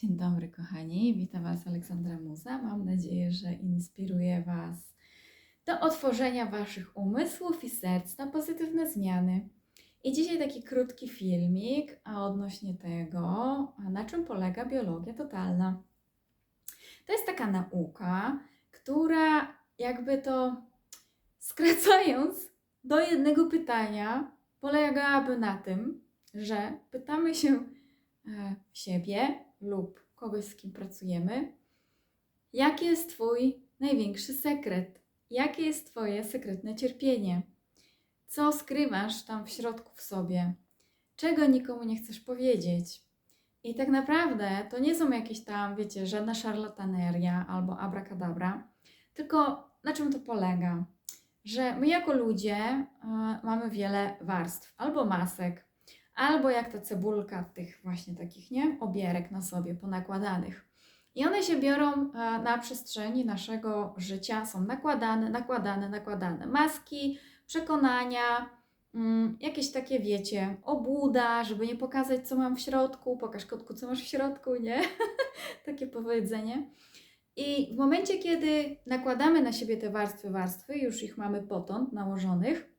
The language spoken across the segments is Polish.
Dzień dobry, kochani. Witam Was, Aleksandra Muza. Mam nadzieję, że inspiruje Was do otworzenia Waszych umysłów i serc na pozytywne zmiany. I dzisiaj taki krótki filmik a odnośnie tego, a na czym polega biologia totalna. To jest taka nauka, która jakby to skracając do jednego pytania, polegałaby na tym, że pytamy się e, siebie lub kogoś, z kim pracujemy, jaki jest Twój największy sekret? Jakie jest Twoje sekretne cierpienie? Co skrywasz tam w środku w sobie? Czego nikomu nie chcesz powiedzieć? I tak naprawdę to nie są jakieś tam, wiecie, żadna szarlataneria albo abracadabra, tylko na czym to polega? Że my jako ludzie e, mamy wiele warstw albo masek, albo jak ta cebulka tych właśnie takich, nie? Obierek na sobie ponakładanych. I one się biorą e, na przestrzeni naszego życia, są nakładane, nakładane, nakładane. Maski, przekonania, mm, jakieś takie, wiecie, obłuda, żeby nie pokazać, co mam w środku. Pokaż kotku, co masz w środku, nie? takie powiedzenie. I w momencie, kiedy nakładamy na siebie te warstwy, warstwy, już ich mamy potąd nałożonych,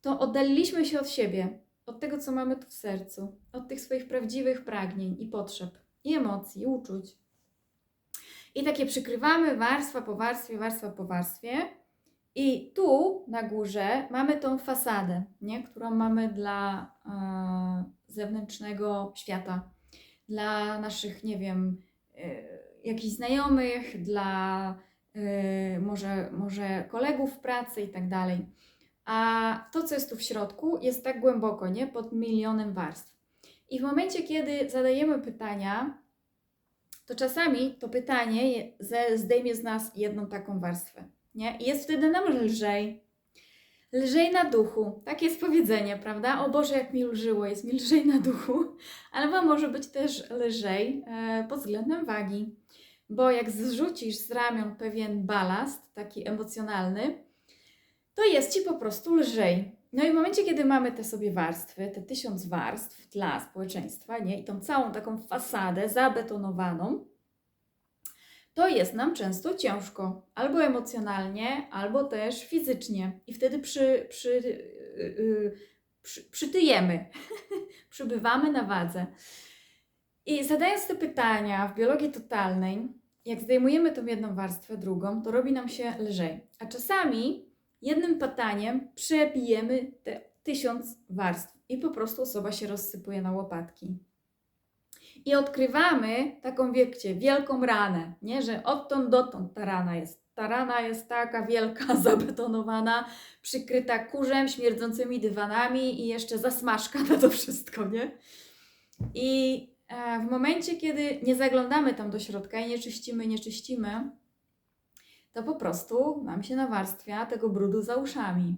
to oddaliliśmy się od siebie, od tego, co mamy tu w sercu, od tych swoich prawdziwych pragnień i potrzeb, i emocji, i uczuć. I takie przykrywamy warstwa po warstwie, warstwa po warstwie. I tu na górze mamy tą fasadę, nie? którą mamy dla e, zewnętrznego świata, dla naszych, nie wiem, e, jakichś znajomych, dla e, może, może kolegów w pracy i tak dalej. A to, co jest tu w środku, jest tak głęboko, nie? Pod milionem warstw. I w momencie, kiedy zadajemy pytania, to czasami to pytanie zdejmie z nas jedną taką warstwę, nie? I jest wtedy nam lżej. Lżej na duchu. Takie jest powiedzenie, prawda? O Boże, jak mi lżyło, jest mi lżej na duchu. Albo może być też lżej e, pod względem wagi. Bo jak zrzucisz z ramion pewien balast, taki emocjonalny, to jest ci po prostu lżej. No i w momencie, kiedy mamy te sobie warstwy, te tysiąc warstw dla społeczeństwa, nie? I tą całą taką fasadę zabetonowaną, to jest nam często ciężko, albo emocjonalnie, albo też fizycznie. I wtedy przy, przy, yy, yy, przy, przytyjemy, przybywamy na wadze. I zadając te pytania w biologii totalnej, jak zdejmujemy tą jedną warstwę, drugą, to robi nam się lżej. A czasami jednym pytaniem przebijemy te tysiąc warstw i po prostu osoba się rozsypuje na łopatki. I odkrywamy taką, wiecie, wielką ranę, nie? że odtąd dotąd ta rana jest. Ta rana jest taka wielka, zabetonowana, przykryta kurzem, śmierdzącymi dywanami i jeszcze zasmażka na to wszystko, nie? I e, w momencie, kiedy nie zaglądamy tam do środka i nie czyścimy, nie czyścimy, to po prostu nam się nawarstwia tego brudu za uszami.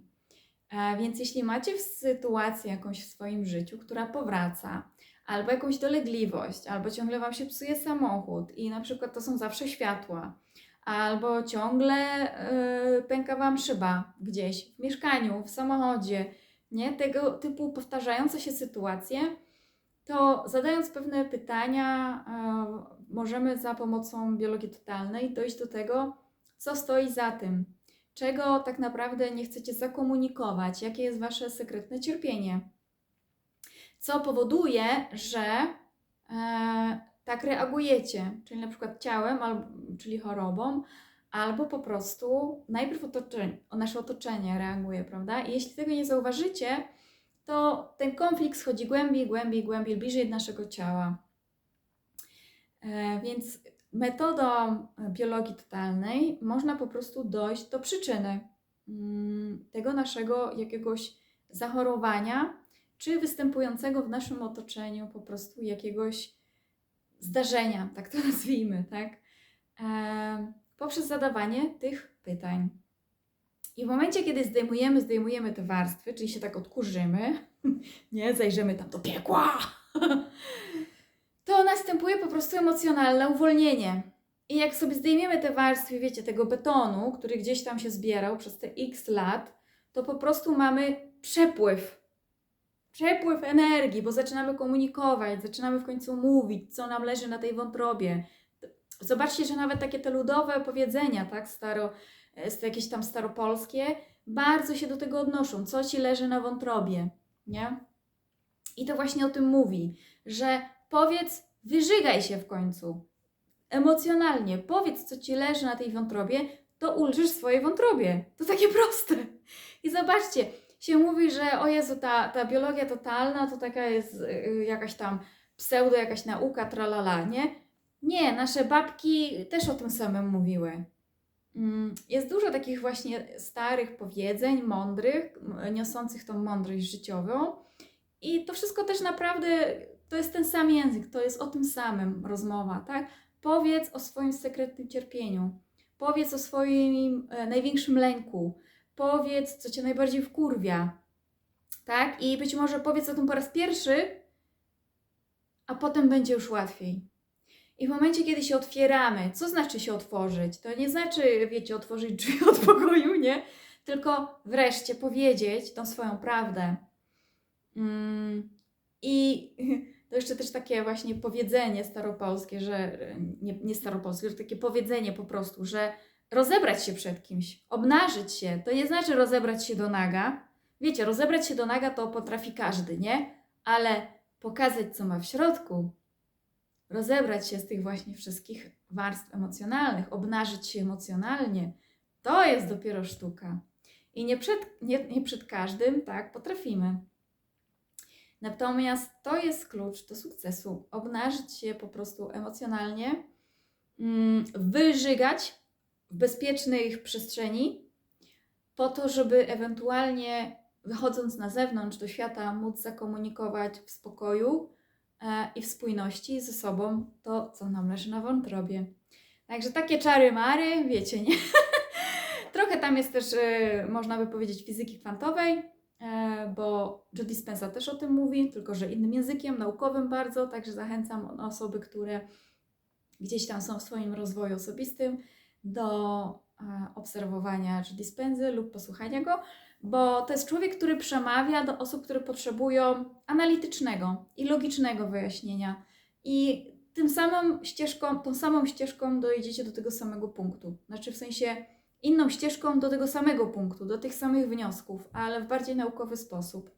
E, Więc jeśli macie sytuację jakąś w swoim życiu, która powraca, albo jakąś dolegliwość, albo ciągle Wam się psuje samochód i na przykład to są zawsze światła, albo ciągle yy, pęka Wam szyba gdzieś w mieszkaniu, w samochodzie, nie? Tego typu powtarzające się sytuacje, to zadając pewne pytania, yy, możemy za pomocą biologii totalnej dojść do tego, co stoi za tym, czego tak naprawdę nie chcecie zakomunikować, jakie jest Wasze sekretne cierpienie co powoduje, że e, tak reagujecie, czyli na przykład ciałem, albo, czyli chorobą, albo po prostu najpierw otoczenie, nasze otoczenie reaguje, prawda? I jeśli tego nie zauważycie, to ten konflikt schodzi głębiej, głębiej, głębiej, bliżej naszego ciała. E, więc metodą biologii totalnej można po prostu dojść do przyczyny mm, tego naszego jakiegoś zachorowania, czy występującego w naszym otoczeniu po prostu jakiegoś zdarzenia, tak to nazwijmy, tak? E, poprzez zadawanie tych pytań. I w momencie, kiedy zdejmujemy, zdejmujemy te warstwy, czyli się tak odkurzymy, nie, zajrzymy tam do piekła, to następuje po prostu emocjonalne uwolnienie. I jak sobie zdejmiemy te warstwy, wiecie, tego betonu, który gdzieś tam się zbierał przez te x lat, to po prostu mamy przepływ przepływ energii, bo zaczynamy komunikować, zaczynamy w końcu mówić, co nam leży na tej wątrobie. Zobaczcie, że nawet takie te ludowe powiedzenia, tak, staro, to jakieś tam staropolskie, bardzo się do tego odnoszą, co ci leży na wątrobie, nie? I to właśnie o tym mówi, że powiedz, wyżygaj się w końcu, emocjonalnie, powiedz, co ci leży na tej wątrobie, to ulżysz swojej wątrobie. To takie proste. I zobaczcie, się mówi, że o Jezu, ta, ta biologia totalna to taka jest y, jakaś tam pseudo, jakaś nauka, tralala, nie? Nie, nasze babki też o tym samym mówiły. Mm, Jest dużo takich właśnie starych powiedzeń, mądrych, niosących tą mądrość życiową. I to wszystko też naprawdę to jest ten sam język, to jest o tym samym rozmowa, tak? Powiedz o swoim sekretnym cierpieniu. Powiedz o swoim e, największym lęku. Powiedz, co cię najbardziej wkurwia. Tak? I być może powiedz o tym po raz pierwszy, a potem będzie już łatwiej. I w momencie, kiedy się otwieramy, co znaczy się otworzyć? To nie znaczy, wiecie, otworzyć drzwi od pokoju, nie? Tylko wreszcie powiedzieć tą swoją prawdę. Mm, I jeszcze też takie właśnie powiedzenie staropolskie, że nie, nie staropolskie, że takie powiedzenie po prostu, że rozebrać się przed kimś, obnażyć się, to nie znaczy rozebrać się do naga. Wiecie, rozebrać się do naga to potrafi każdy, nie? Ale pokazać, co ma w środku, rozebrać się z tych właśnie wszystkich warstw emocjonalnych, obnażyć się emocjonalnie, to jest dopiero sztuka. I nie przed, nie, nie przed każdym tak potrafimy. Natomiast to jest klucz do sukcesu. Obnażyć się po prostu emocjonalnie, mm, wyżygać w bezpiecznych przestrzeni, po to, żeby ewentualnie wychodząc na zewnątrz do świata móc zakomunikować w spokoju e, i w spójności ze sobą to, co nam leży na wątrobie. Także takie czary mary, wiecie, nie? Trochę tam jest też, e, można by powiedzieć, fizyki kwantowej, bo Joe Dispenza też o tym mówi, tylko że innym językiem, naukowym bardzo, także zachęcam osoby, które gdzieś tam są w swoim rozwoju osobistym do e, obserwowania Joe Dispenzy lub posłuchania go, bo to jest człowiek, który przemawia do osób, które potrzebują analitycznego i logicznego wyjaśnienia i tym samą ścieżką, tą samą ścieżką dojedziecie do tego samego punktu. Znaczy w sensie inną ścieżką do tego samego punktu, do tych samych wniosków, ale w bardziej naukowy sposób.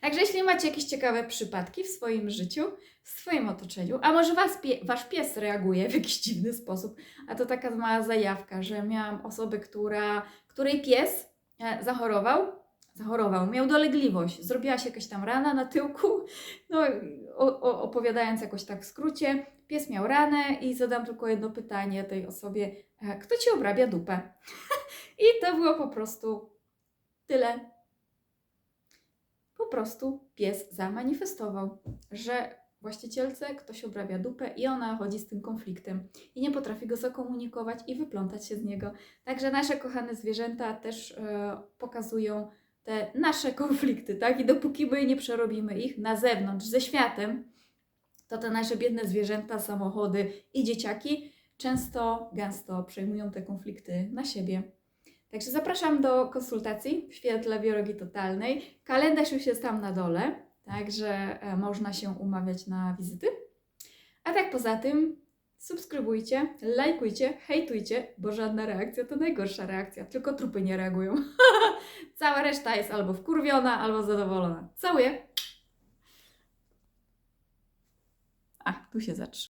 Także jeśli macie jakieś ciekawe przypadki w swoim życiu, w swoim otoczeniu, a może was pie, wasz pies reaguje w jakiś dziwny sposób, a to taka mała zajawka, że miałam osobę, która, której pies e, zachorował, zachorował, miał dolegliwość, zrobiła się jakaś tam rana na tyłku, no o, o, opowiadając jakoś tak w skrócie, pies miał ranę i zadam tylko jedno pytanie tej osobie, e, kto Ci obrabia dupę? I to było po prostu tyle. Po prostu pies zamanifestował, że właścicielce ktoś obrabia dupę i ona chodzi z tym konfliktem i nie potrafi go zakomunikować i wyplątać się z niego. Także nasze kochane zwierzęta też e, pokazują te nasze konflikty, tak? I dopóki my nie przerobimy ich na zewnątrz, ze światem, to te nasze biedne zwierzęta, samochody i dzieciaki często, gęsto przejmują te konflikty na siebie. Także zapraszam do konsultacji w świetle biologii totalnej. Kalendarz już jest tam na dole, także e, można się umawiać na wizyty. A tak poza tym subskrybujcie, lajkujcie, hejtujcie, bo żadna reakcja to najgorsza reakcja, tylko trupy nie reagują. Cała reszta jest albo wkurwiona, albo zadowolona. Całuję! A, tu się zatrzyma.